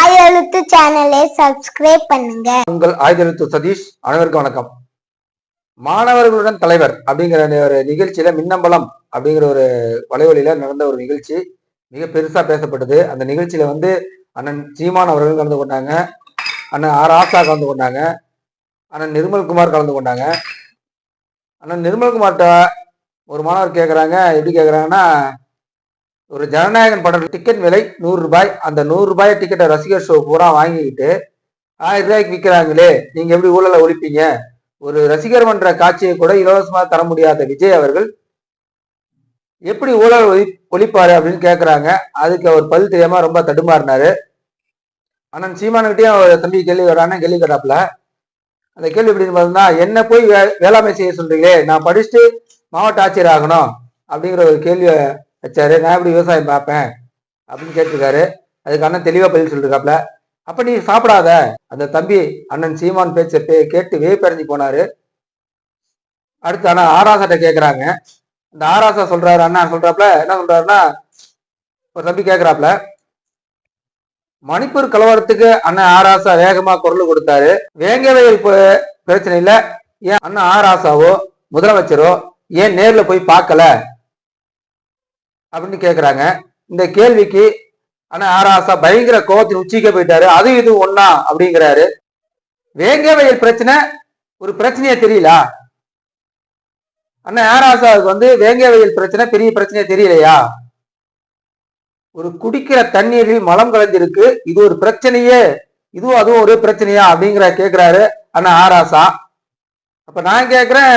ஆயெழுத்து சேனலை சப்ஸ்கிரைப் பண்ணுங்க. உங்கள் ஆயுதெழுத்து சதீஷ் அனைவருக்கும் வணக்கம். மாணவர்களுடன் தலைவர் அப்படிங்கிற ஒரு நிகழ்ச்சியில மின்னம்பலம் அப்படிங்கிற ஒரு வலைவழியில நடந்த ஒரு நிகழ்ச்சி மிக பெருசா பேசப்பட்டது. அந்த நிகழ்ச்சியில வந்து அண்ணன் சீமான் அவர்கள் கலந்து கொண்டாங்க. அண்ணன் ஆர் ஆசா கலந்து கொண்டாங்க. அண்ணன் நிர்மல்குமார் கலந்து கொண்டாங்க. அண்ணன் நிர்மல்குமார்கிட்ட ஒரு மாணவர் கேட்குறாங்க எப்படி கேட்குறாங்கன்னா ஒரு ஜனநாயகன் படம் டிக்கெட் விலை நூறு ரூபாய். அந்த நூறு ரூபாய் டிக்கெட்டை ரசிகர் ஷோ பூரா வாங்கிக்கிட்டு ஆயிரம் ரூபாய்க்கு விற்கிறாங்களே நீங்க எப்படி ஊழலை ஒழிப்பீங்க? ஒரு ரசிகர் மன்ற காட்சியை கூட இலவசமாக தர முடியாத விஜய் அவர்கள் எப்படி ஊழல் ஒழி ஒழிப்பாரு அப்படின்னு கேட்குறாங்க அதுக்கு அவர் பதில் தெரியாம ரொம்ப தடுமாறினாரு. ஆனால் சீமானுக்கிட்டையும் அவர் தம்பி கேள்வி வரானே கேள்வி கேட்டாப்புல. அந்த கேள்வி எப்படின்னு பார்த்தா என்ன போய் வே வேளாண்மை செய்ய சொல்றீங்களே நான் படிச்சுட்டு மாவட்ட ஆட்சியர் ஆகணும் அப்படிங்கிற ஒரு கேள்வியை வச்சாரு நான் எப்படி விவசாயம் பார்ப்பேன்? அப்படின்னு கேட்டிருக்காரு. அதுக்கு அண்ணன் தெளிவாக பதில் சொல்லிருக்காப்ல. அப்ப நீ சாப்பிடாத. அந்த தம்பி அண்ணன் சீமான் பேச்ச பே- கேட்டு வேப்பறிஞ்சு போனாரு. அடுத்து அண்ணா ஆராசாட்ட கேட்குறாங்க இந்த ஆராசா சொல்றாரு அண்ணா சொல்றாப்ல என்ன சொல்றாருன்னா ஒரு தம்பி கேட்குறாப்ல மணிப்பூர் கலவரத்துக்கு அண்ணன் ஆராசா வேகமா குரல் கொடுத்தாரு. வேங்கவையில் ப- பிரச்சனை இல்லை. ஏன் அண்ணன் ஆராசாவோ முதலமைச்சரோ ஏன் நேர்ல போய் பார்க்கல? அப்படின்னு கேட்குறாங்க இந்த கேள்விக்கு ஆனால் ஆராசா பயங்கர கோபத்தின் உச்சிக்க போயிட்டாரு. அது இது ஒன்னா அப்படிங்கிறாரு. வேங்கவயல் பிரச்சனை ஒரு பிரச்சனையே தெரியல. அண்ணா ஆராசாவுக்கு வந்து வேங்கவயல் பிரச்சனை பெரிய பிரச்சனையே தெரியலையா? ஒரு குடிக்கிற தண்ணீரில் மலம் கலந்திருக்கு. இது ஒரு பிரச்சனையே. இதுவும் அதுவும் ஒரு பிரச்சனையா அப்படிங்கிற கேட்குறாரு அண்ணா ஆராசா. அப்ப நான் கேட்குறேன்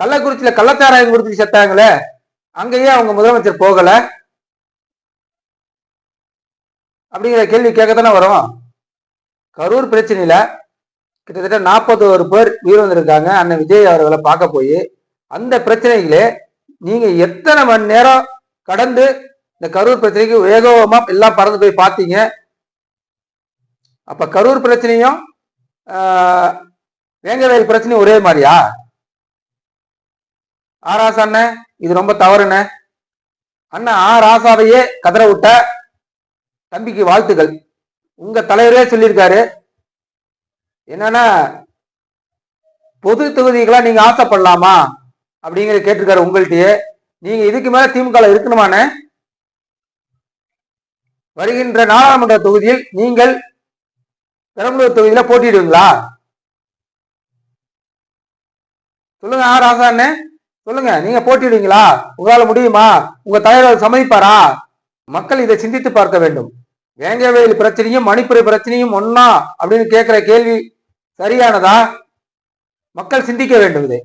கள்ளக்குறிச்சியில கள்ளத்தாராயம் குடிச்சு செத்தாங்களே. அங்கேயே அவங்க முதலமைச்சர் போகல. அப்படிங்கிற கேள்வி கேட்கத்தானே வரும். கரூர் பிரச்சனையில கிட்டத்தட்ட நாற்பது ஒரு பேர் உயிர் வந்திருக்காங்க. அண்ணன் விஜய் அவர்களை பார்க்க போய் அந்த பிரச்சனைகளே நீங்க எத்தனை மணி நேரம் கடந்து இந்த கரூர் பிரச்சனைக்கு வேகமா எல்லாம் பறந்து போய் பார்த்தீங்க? அப்ப கரூர் பிரச்சனையும் வேங்கவேல் பிரச்சனையும் ஒரே மாதிரியா? ஆராசா அண்ணன் இது ரொம்ப தவறுண்ண. அண்ணன் ஆ ராசாவையே கதற விட்ட தம்பிக்கு வாழ்த்துக்கள். உங்க தலைவரே சொல்லியிருக்காரு. என்னன்னா பொது தொகுதிகளா நீங்க ஆசைப்படலாமா? அப்படிங்கிற கேட்டிருக்காரு உங்கள்கிட்டயே. நீங்க இதுக்கு மேல திமுக ல இருக்கணுமாண்ணே? வருகின்ற நாடாளுமன்ற தொகுதியில் நீங்கள் பெரம்பலூர் தொகுதியில போட்டிடுவீங்களா சொல்லுங்க ஆ ராசா அண்ணே. சொல்லுங்க நீங்க போட்டிடுவீங்களா உங்களால முடியுமா? உங்க தலைவர் சம்மதிப்பாரா? மக்கள் இதை சிந்தித்து பார்க்க வேண்டும். வேங்கவேல் பிரச்சனையும் மணிப்புரை பிரச்சனையும் ஒன்னா அப்படின்னு கேட்கிற கேள்வி சரியானதா? மக்கள் சிந்திக்க வேண்டும் இதை.